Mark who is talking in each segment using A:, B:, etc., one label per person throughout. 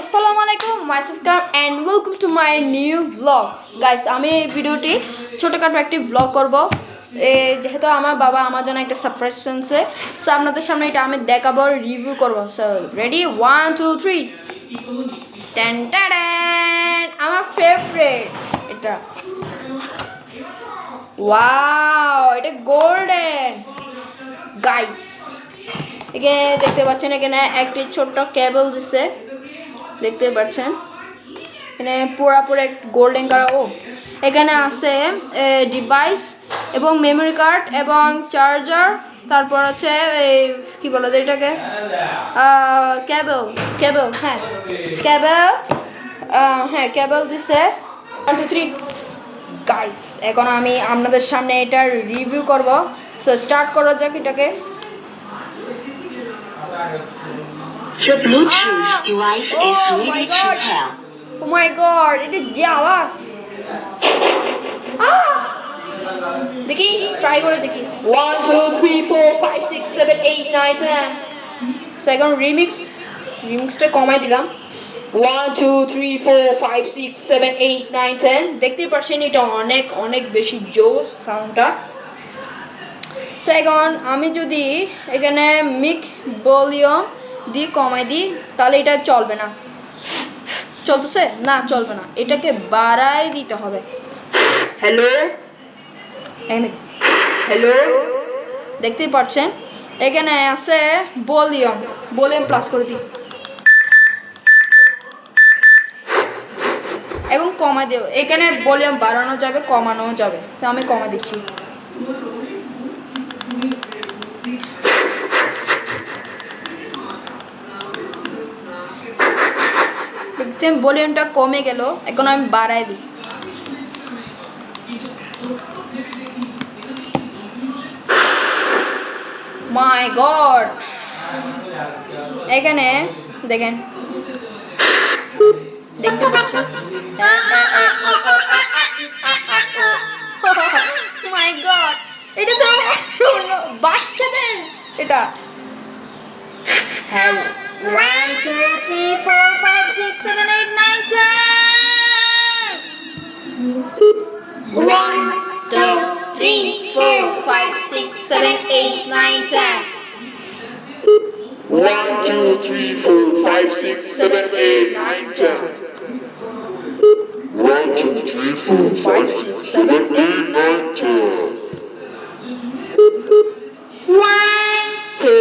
A: আসসালামু আলাইকুম my subscribe and welcome to my new blog guys আমি এই ভিডিওটি ছোটোখাটো একটি ব্লগ করব। যেহেতু আমার বাবা আমার জন্য একটা সারপ্রাইজ আনছে সো আপনাদের সামনে এটা আমি দেখাবো রিভিউ করব। So ready one two three ten ten আমার ফেভারেট এটা। ওয়াও এটা গোল্ডেন গাইস এখানে দেখতে পাচ্ছেন, এখানে একটি ছোট্ট কেবল দিছে। দেখতে পাচ্ছেন। এখানে পুরাপুরি গোল্ডেন কালার ও। এখানে আছে ডিভাইস এবং মেমোরি কার্ড এবং চার্জার তারপর হচ্ছে এই কী বলে এটাকে? ক্যাবেল ক্যাবেল হ্যাঁ। কেবল হ্যাঁ ক্যাবেল দিছে। ওয়ান টু থ্রি গাইস এখন আমি আপনাদের সামনে এটার রিভিউ করব। সো স্টার্ট করা যাক এটাকে।
B: The Bluetooth
A: Ah!
B: device
A: Oh
B: is ready to pair.
A: Oh my god এটা যে আওয়াজ আহ! দেখি ট্রাই করে দেখি। One two three four five six seven eight nine ten so এখন রিমিক্স রিমিক্সটা কমাই দিলাম। One two three four five six seven eight nine ten দেখতেই পাচ্ছেন এটা অনেক অনেক বেশি জোস সাউন্ডটা সো এখন আমি যদি এখানে মিক ভলিউম দিয়ে কমাই দিই তাহলে এটা চলবে না। চলতেছে? না চলবে না। এটাকে বাড়াই দিতে হবে। হ্যালো হ্যালো দেখতেই পাচ্ছেন এখানে আছে ভলিউম। ভলিউম প্লাস করে দিই। এখন কমাই দেব এখানে ভলিউম বাড়ানো যাবে কমানো যাবে। তো আমি কমাই দিচ্ছি। দেখছেন ভলিউমটা কমে গেল, এখন আমি বাড়াই দিই। মাই গড এখানে, দেখেন। দেখতে গড এটা বাচ্চাদের, এটা। হ্যাঁ one two three four
C: One, two, three, four, five, six, seven, eight, nine, ten. One, two, three, four, five, six, seven, eight, nine, ten.
A: One two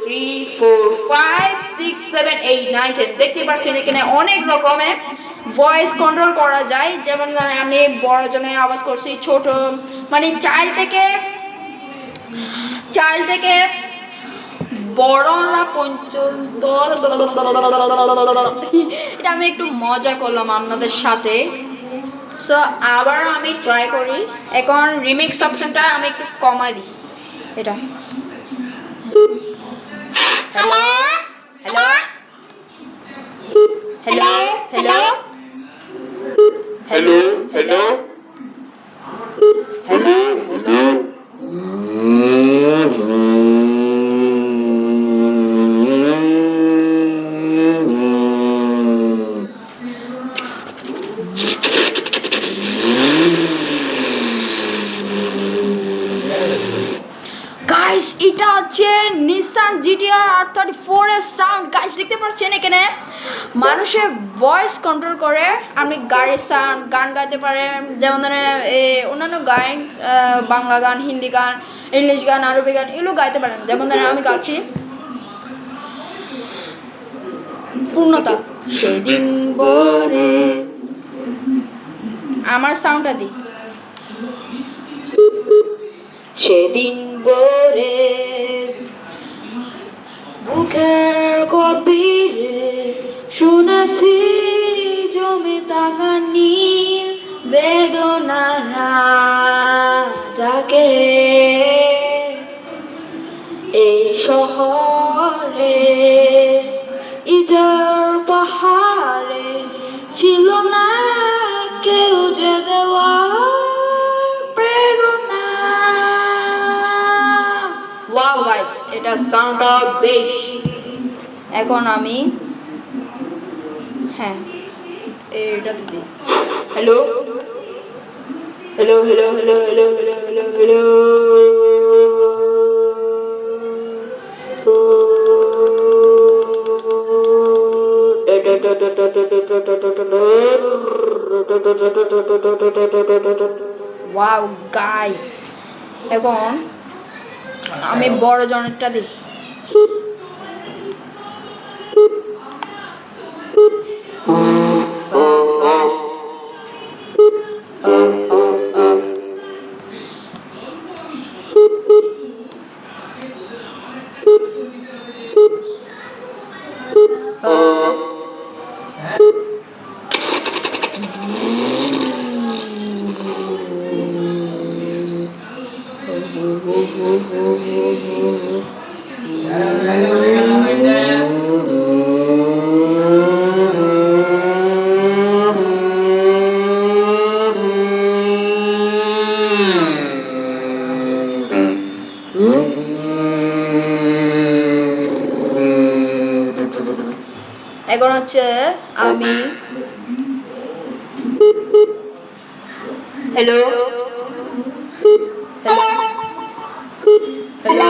A: three four five six seven eight nine ten দেখতে পাচ্ছেন এখানে অনেক রকমের voice control করা যায় যেমন ধরেন আমি বড় জনের আওয়াজ করছি ছোট মানে চাইল্ড থেকে চাইল্ড থেকে বড়রা পর্যন্ত এটা আমি একটু মজা করলাম আপনাদের সাথে। সো আবার আমি ট্রাই করি। এখন রিমিক্স অপশনটা আমি একটু কমাই দিই। এটা। Hello hello hello hello
C: Hello, hello.
A: Hello
C: Hello.
A: Guys এটা হচ্ছে Nissan GTR R thirty four এর সাউন্ড গাইস দেখতে পাচ্ছেন এখানে? মানুষের ভয়েস কন্ট্রোল করে, আপনি গাড়ির সাউন্ড গান গাইতে পারেন। যেমন ধরেন অন্যান্য গান বাংলা গান, হিন্দি গান, ইংলিশ গান, আরবি গান, এগুলো গাইতে পারেন। যেমন ধরেন, আমি গাচ্ছি, পূর্ণতা। সেদিন বরে আমার সাউন্ডটা দিই সেদিন বরে বুকের গভীরে শুনেছি জমি থাকা নীল বেদনারা ডাকে এই শহরে ইজার পাহাড়ে ছিল এটা সাউন্ডটা বেশ এখন আমি হ্যাঁ এটাতে দিই hello hello hello hello hello hello hello hello wow guys এখন আমি বড় জনেরটা দিই। এখন হচ্ছে আমি hello hello hello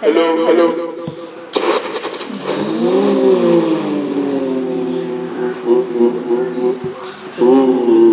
C: hello hello Ooh.